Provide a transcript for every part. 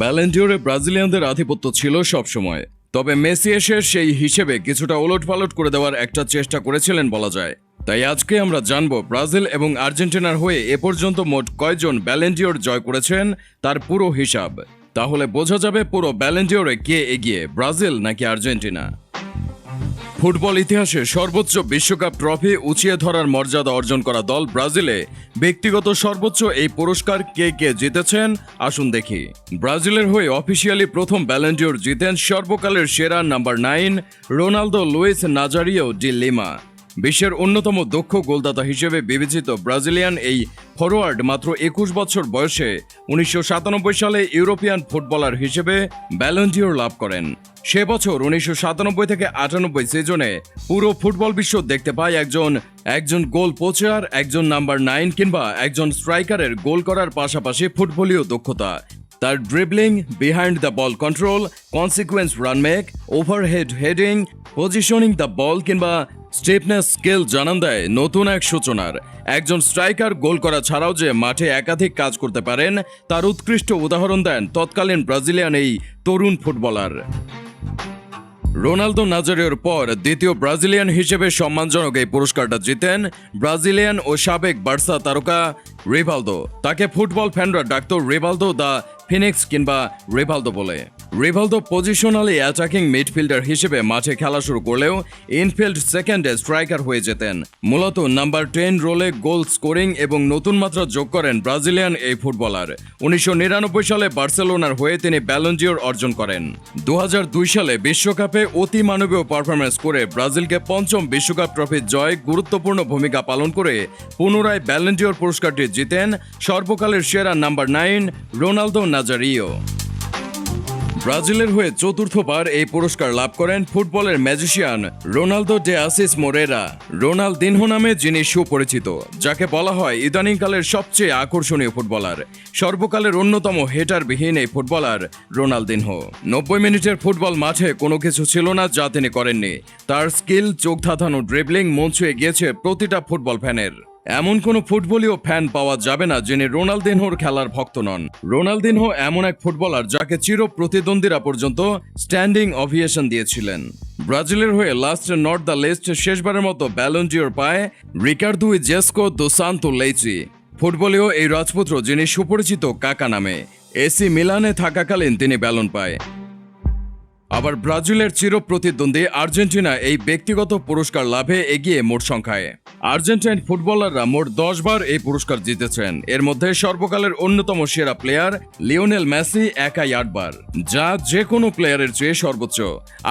ব্যালেন্ডিওরে ব্রাজিলিয়ানদের আধিপত্য ছিল সবসময়। তবে মেসি এসে সেই হিসেবে কিছুটা ওলটপালট করে দেওয়ার একটা চেষ্টা করেছিলেন বলা যায়। তাই আজকে আমরা জানব ব্রাজিল এবং আর্জেন্টিনার হয়ে এ পর্যন্ত মোট কয়জন ব্যালেন্ডিওর জয় করেছেন তার পুরো হিসাব। তাহলে বোঝা যাবে পুরো ব্যালেন্ডিওরে কে এগিয়ে, ব্রাজিল নাকি আর্জেন্টিনা? ফুটবল ইতিহাসে সর্বোচ্চ বিশ্বকাপ ট্রফি উঁচিয়ে ধরার মর্যাদা অর্জন করা দল ব্রাজিলে। ব্যক্তিগত সর্বোচ্চ এই পুরস্কার কে কে জিতেছেন? আসুন দেখি। ব্রাজিলের হয়ে অফিসিয়ালি প্রথম ব্যালেন্ডিওর জিতেন সর্বকালের সেরা number nine, Ronaldo Luis Nazario de Lima. বিশ্বের অন্যতম দক্ষ গোলদাতা হিসেবে বিবেচিত ব্রাজিলিয়ান এই ফরোয়ার্ড মাত্র একুশ বছর বয়সে উনিশশো সাতানব্বই সালে ইউরোপিয়ান ফুটবলার হিসেবে ব্যালেন্ডিওর লাভ করেন। সে বছর উনিশশো সাতানব্বই থেকে আটানব্বই সিজনে পুরো ফুটবল বিশ্ব দেখতে পায় একজন একজন গোল পোচার, একজন নাম্বার নাইন কিংবা একজন স্ট্রাইকারের গোল করার পাশাপাশি ফুটবলীয় দক্ষতা। তার dribbling behind the ball control consequence run make overhead heading positioning the ball কিংবা স্টেপনেস স্কিল জানান দেয়, নতুন এক সূচনার। একজন স্ট্রাইকার গোল করা ছাড়াও যে মাঠে একাধিক কাজ করতে পারেন, তার উৎকৃষ্ট উদাহরণ দেন তৎকালীন ব্রাজিলিয়ান এই তরুণ ফুটবলার। রোনালদো নাজারিওর পর দ্বিতীয় ব্রাজিলিয়ান হিসেবে সম্মানজনক এই পুরস্কারটা জিতেন ব্রাজিলিয়ান ও সাবেক বার্সা তারকা রিভালদো। তাকে ফুটবল ফ্যানরা ডাকত রিভালদো দ্য ফিনিক্স কিংবা রিভালদো বলে। রিভালদো পজিশনালি অ্যাটাকিং মিডফিল্ডার হিসেবে মাঠে খেলা শুরু করলেও ইনফিল্ড সেকেন্ডে স্ট্রাইকার হয়ে যেতেন। মূলত নাম্বার টেন রোলে গোল স্কোরিং এবং নতুন মাত্রা যোগ করেন ব্রাজিলিয়ান এই ফুটবলার উনিশশো নিরানব্বই সালে বার্সেলোনার হয়ে তিনি ব্যালন্ডিওর অর্জন করেন। দু হাজার দুই সালে বিশ্বকাপে অতি মানবীয় পারফরমেন্স করে ব্রাজিলকে পঞ্চম বিশ্বকাপ ট্রফি জয় গুরুত্বপূর্ণ ভূমিকা পালন করে পুনরায় ব্যালেন্ডিওর পুরস্কারটি জিতেন। সর্বকালের সেরা নাম্বার নাইন রোনালদো নাজারিও। ব্রাজিলের হয়ে চতুর্থবার এই পুরস্কার লাভ করেন ফুটবলের ম্যাজিশিয়ান রোনালদো ডে আসিস মোরেরা। রোনালদিনহো নামে যিনি সুপরিচিত, যাকে বলা হয় ইদানিংকালের সবচেয়ে আকর্ষণীয় ফুটবলার। সর্বকালের অন্যতম হেটারবিহীন এই ফুটবলার রোনালদিনহো। নব্বই মিনিটের ফুটবল মাঠে কোনো কিছু ছিল না যা তিনি করেননি। তার স্কিল, চোখ ধাঁধানো, ড্রিবলিং মন ছুঁয়ে গিয়েছে প্রতিটা ফুটবল ফ্যানের। এমন কোনো ফুটবলীয় ফ্যান পাওয়া যাবে না যিনি রোনালদিনহোর খেলার ভক্ত নন। রোনালদিনহো এমন এক ফুটবলার যাকে চির প্রতিদ্বন্দ্বীরা পর্যন্ত স্ট্যান্ডিং অভিয়েশন দিয়েছিলেন। ব্রাজিলের হয়ে লাস্ট নর্থ দ্য লিস্ট শেষবারের মতো ব্যালন্টিওর পায় রিকার্দু জেসকো দো সান্তো লেইচি ফুটবলীয় এই রাজপুত্র যিনি সুপরিচিত কাকা নামে এসি মিলানে থাকাকালীন তিনি ব্যালন পায়। আবার ব্রাজিলের চির প্রতিদ্বন্দ্বী আর্জেন্টিনা এই ব্যক্তিগত পুরস্কার লাভে এগিয়ে মোট সংখ্যায়। আর্জেন্টাইন ফুটবলাররা মোট দশ বার এই পুরস্কার জিতেছেন। এর মধ্যে সর্বকালের অন্যতম সেরা প্লেয়ার লিওনেল মেসি একাই আটবার যা যে কোনো প্লেয়ারের চেয়ে সর্বোচ্চ।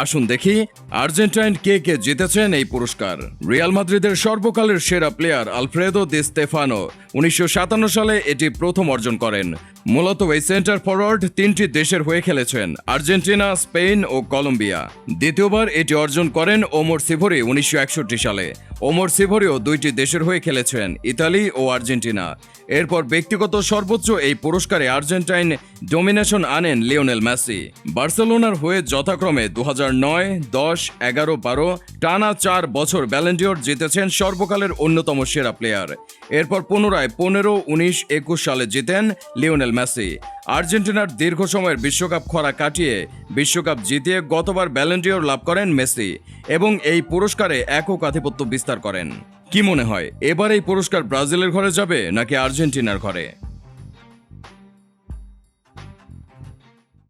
আসুন দেখি আর্জেন্টাইন কে কে জিতেছেন এই পুরস্কার। রিয়াল মাদ্রিদের সর্বকালের সেরা প্লেয়ার আলফ্রেদো দি স্তেফানো উনিশশো সাতান্ন সালে এটি প্রথম অর্জন করেন। মূলত এই সেন্টার ফরওয়ার্ড তিনটি দেশের হয়ে খেলেছেন। Argentina, Spain Colombia. দ্বিতীয়বার এটি অর্জন করেন ওমর সিভরি উনিশশো সালে। ওমর সিভরিও দুইটি দেশের হয়ে খেলেছেন, ইতালি ও আর্জেন্টিনা। এরপর ব্যক্তিগত সর্বোচ্চ এই পুরস্কারে আর্জেন্টাইন ডোমিনেশন আনেন লিওনেল মেসি। বার্সেলোনার হয়ে যথাক্রমে দু নয়, দশ, এগারো, বারো, টানা চার বছর ব্যালেন্ডিওর জিতেছেন সর্বকালের অন্যতম সেরা প্লেয়ার এরপর পুনরায় পনেরো, উনিশ, একুশ সালে জিতেন লিওনেল মেসি। আর্জেন্টিনার দীর্ঘ সময়ের বিশ্বকাপ খরা কাটিয়ে বিশ্বকাপ জিতিয়ে গতবার ব্যালেন্ডিওর লাভ করেন মেসি এবং এই পুরস্কারে একক আধিপত্য বিস্তার করেন। কি মনে হয়, এবার এই পুরস্কার ব্রাজিলের ঘরে যাবে নাকি আর্জেন্টিনার ঘরে?